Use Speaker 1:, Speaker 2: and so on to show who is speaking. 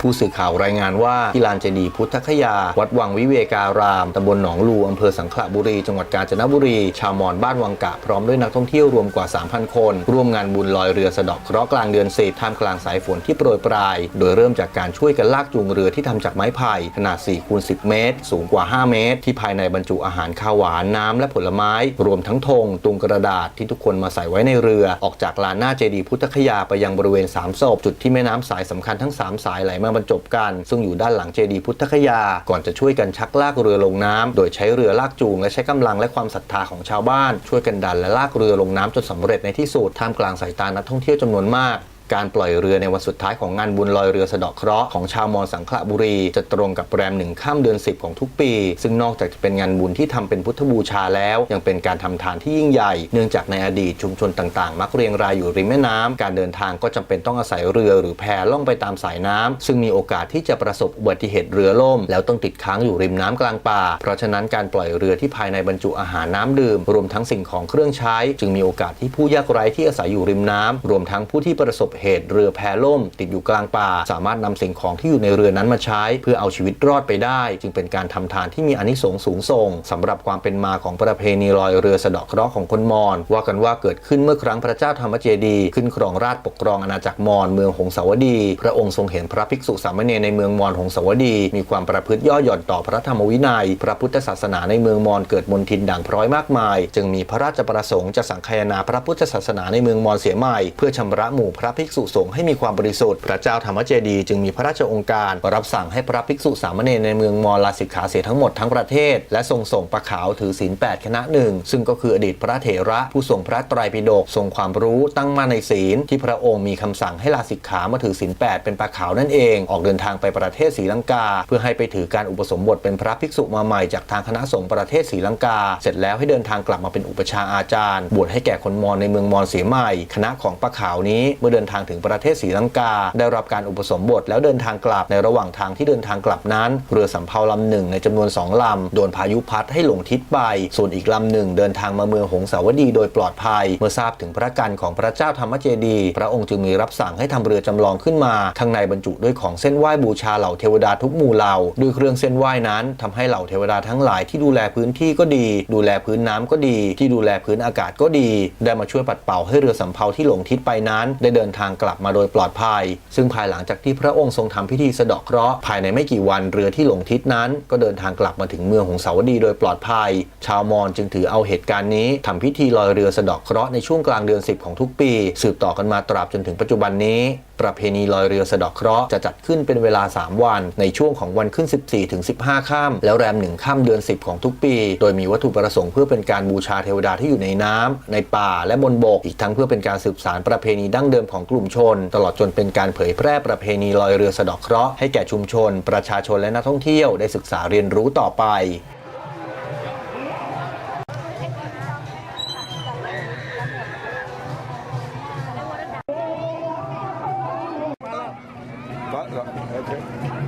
Speaker 1: ผู้สื่อข่าวรายงานว่าที่ลานเจดีย์พุทธคยา วัดวังวิเวการาม ตำบลหนองลูอำเภอสังขละบุรี จังหวัดกาญจนบุรี ชาวมอญบ้านวังกะ พร้อมด้วยนักท่องเที่ยวรวมกว่า 3,000 คน ร่วมงานบุญลอยเรือสะดอกเคราะห์กลางเดือนสิบท่ามกลางสายฝนที่โปรยปลาย โดยเริ่มจากการช่วยกันลากจูงเรือที่ทำจากไม้ไผ่ขนาด4คูณ10 เมตร สูงกว่า 5 เมตร ที่ภายในบรรจุอาหารข้าวหวานน้ำและผลไม้ รวมทั้งธงตุงกระดาษที่ทุกคนมาใส่ไว้ในเรือ ออกจากลานหน้าเจดีย์พุทธคยาไปยังบริเวณสามศพจุดที่แม่น้ำสายสำคัญทั้งสามสายไหลมาบรรจบกัน ซึ่งอยู่ด้านหลังเจดีย์พุทธคยา ก่อนจะช่วยกันชักลากเรือลงน้ำโดยใช้เรือลากจูง และใช้กำลังและความศรัทธาของชาวบ้าน ช่วยกันดันและลากเรือลงน้ำจนสำเร็จในที่สุดท่ามกลางสายตานักท่องเที่ยวจำนวนมาก การปล่อยเรือในวันสุดท้ายของงานบุญลอยเรือสะเดาะเคราะห์ของชาวมอญสังขละบุรี จะตรงกับแรมหนึ่งข้ามเดือน 10 ของทุกปี ซึ่งนอกจากจะเป็นงานบุญที่ทำเป็นพุทธบูชาแล้ว ยังเป็นการทำทานที่ยิ่งใหญ่ เนื่องจากในอดีตชุมชนต่างๆ มักเรียงรายอยู่ริมแม่น้ำการเดินทางก็จำเป็นต้องอาศัยเรือหรือแพล่องไปตามสายน้ำซึ่งมีโอกาสที่จะประสบอุบัติเหตุเรือล่ม แล้วต้องติดค้างอยู่ริมน้ำกลางป่า เพราะฉะนั้นการปล่อยเรือที่ภายในบรรจุอาหารน้ำดื่ม รวมทั้งสิ่งของเครื่องใช้ จึงมีโอกาสที่ผู้ยากไร้ที่อาศัยอยู่ริมน้ำรวมทั้งผู้ที่ประสบเหตุเรือแพล่ม ติดอยู่กลางป่า สามารถนำสิ่งของที่อยู่ในเรือนั้นมาใช้ เพื่อเอาชีวิตรอดไปได้ จึงเป็นการทำทานที่มีอนิสงส์สูงส่งสำหรับความเป็นมาของประเพณีลอยเรือสะเดาะเคราะห์ของคนมอญว่ากันว่าเกิดขึ้นเมื่อครั้งพระเจ้าธรรมเจดียขึ้นครองราชปกครองอาณาจักรมอญเมืองหงสาวดี พระองค์ทรงเห็นพระภิกษุสามเณรในเมืองมอญหงสาวดี มีความประพฤติย่อหย่อนต่อพระธรรมวินัย พระพุทธศาสนาในเมืองมอญเกิดมนทินด่างพร้อยมากมาย จึงมีพระราชประสงค์จะสังคายนาพระพุทธศาสนาในเมืองมอญเสียใหม่เพื่อชำระหมู่พระภิกษุสงฆ์ให้มีความบริสุทธิ์ พระเจ้าธรรมเจดีย์จึงมีพระราชองค์การรับสั่งให้พระภิกษุสามเณรในเมืองมอลาสิกขาเสียทั้งหมดทั้งประเทศ และทรงส่งประขาวถือศีล8คณะหนึ่งซึ่งก็คืออดีตพระเถระผู้ทรงพระไตรปิฎกทรงความรู้ตั้งมั่นในศีล ที่พระองค์มีคำสั่งให้ลาสิกขามาถือศีล8เป็นประขาวนั่นเอง ออกเดินทางไปประเทศศรีลังกา เพื่อให้ไปถือการอุปสมบทเป็นพระภิกษุมาใหม่จากทางคณะสงฆ์ประเทศศรีลังกา เสร็จแล้วให้เดินทางกลับมาเป็นอุปชาอาจารย์ บวชให้แก่คนมอญในเมืองมอญเสียใหม่ คณะของประขาวนี้เมื่อเดินทางถึงประเทศศรีลังกา ได้รับการอุปสมบทแล้วเดินทางกลับในระหว่างทางที่เดินทางกลับนั้น เรือสำเภาลำหนึ่งในจำนวนสองลำ โดนพายุพัดให้หลงทิศไป ส่วนอีกลำหนึ่งเดินทางมาเมืองหงสาวดีโดยปลอดภัย เมื่อทราบถึงพระกันของพระเจ้าธรรมเจดียพระองค์จึงมีรับสั่งให้ทำเรือจำลองขึ้นมาข้างในบรรจุด้วยของเส้นไหว้บูชาเหล่าเทวดาทุกหมู่เหล่าด้วยเครื่องเส้นไหว้นั้นทำให้เหล่าเทวดาทั้งหลายที่ดูแลพื้นที่ก็ดี ดูแลพื้นน้ำก็ดี ที่ดูแลพื้นอากาศก็ดี ได้มาช่วยปัดเป่าให้เรือสำเภาที่หลงทิศไปนั้น ได้เดินทางางกลับมาโดยปลอดภัย ซึ่งภายหลังจากที่พระองค์ทรงทำพิธีสะเดาะเคราะห์ภายในไม่กี่วันเรือที่หลงทิศนั้น ก็เดินทางกลับมาถึงเมืองหงสาวดีโดยปลอดภัย ชาวมอญจึงถือเอาเหตุการณ์นี้ทำพิธีลอยเรือสะเดาะเคราะห์ในช่วงกลางเดือน 10 ของทุกปี สืบต่อกันมาตราบจนถึงปัจจุบันนี้ประเพณีลอยเรือสะดาะเคราะห์จะจัดขึ้นเป็นเวลา 3 วัน ในช่วงของวันขึ้น 14ถึง15ข้ามแล้วแรม1ข้ามเดือน 10 ของทุกปี โดยมีวัตถุประสงค์เพื่อเป็นการบูชาเทวดาที่อยู่ในน้ำในป่าและบนบก อีกทั้งเพื่อเป็นการสืบสานประเพณีดั้งเดิมของกลุ่มชน ตลอดจนเป็นการเผยแพร่ประเพณีลอยเรือสะดอกเคราะห์ให้แก่ชุมชน ประชาชนและนักท่องเที่ยวได้ศึกษาเรียนรู้ต่อไป
Speaker 2: Butler, okay.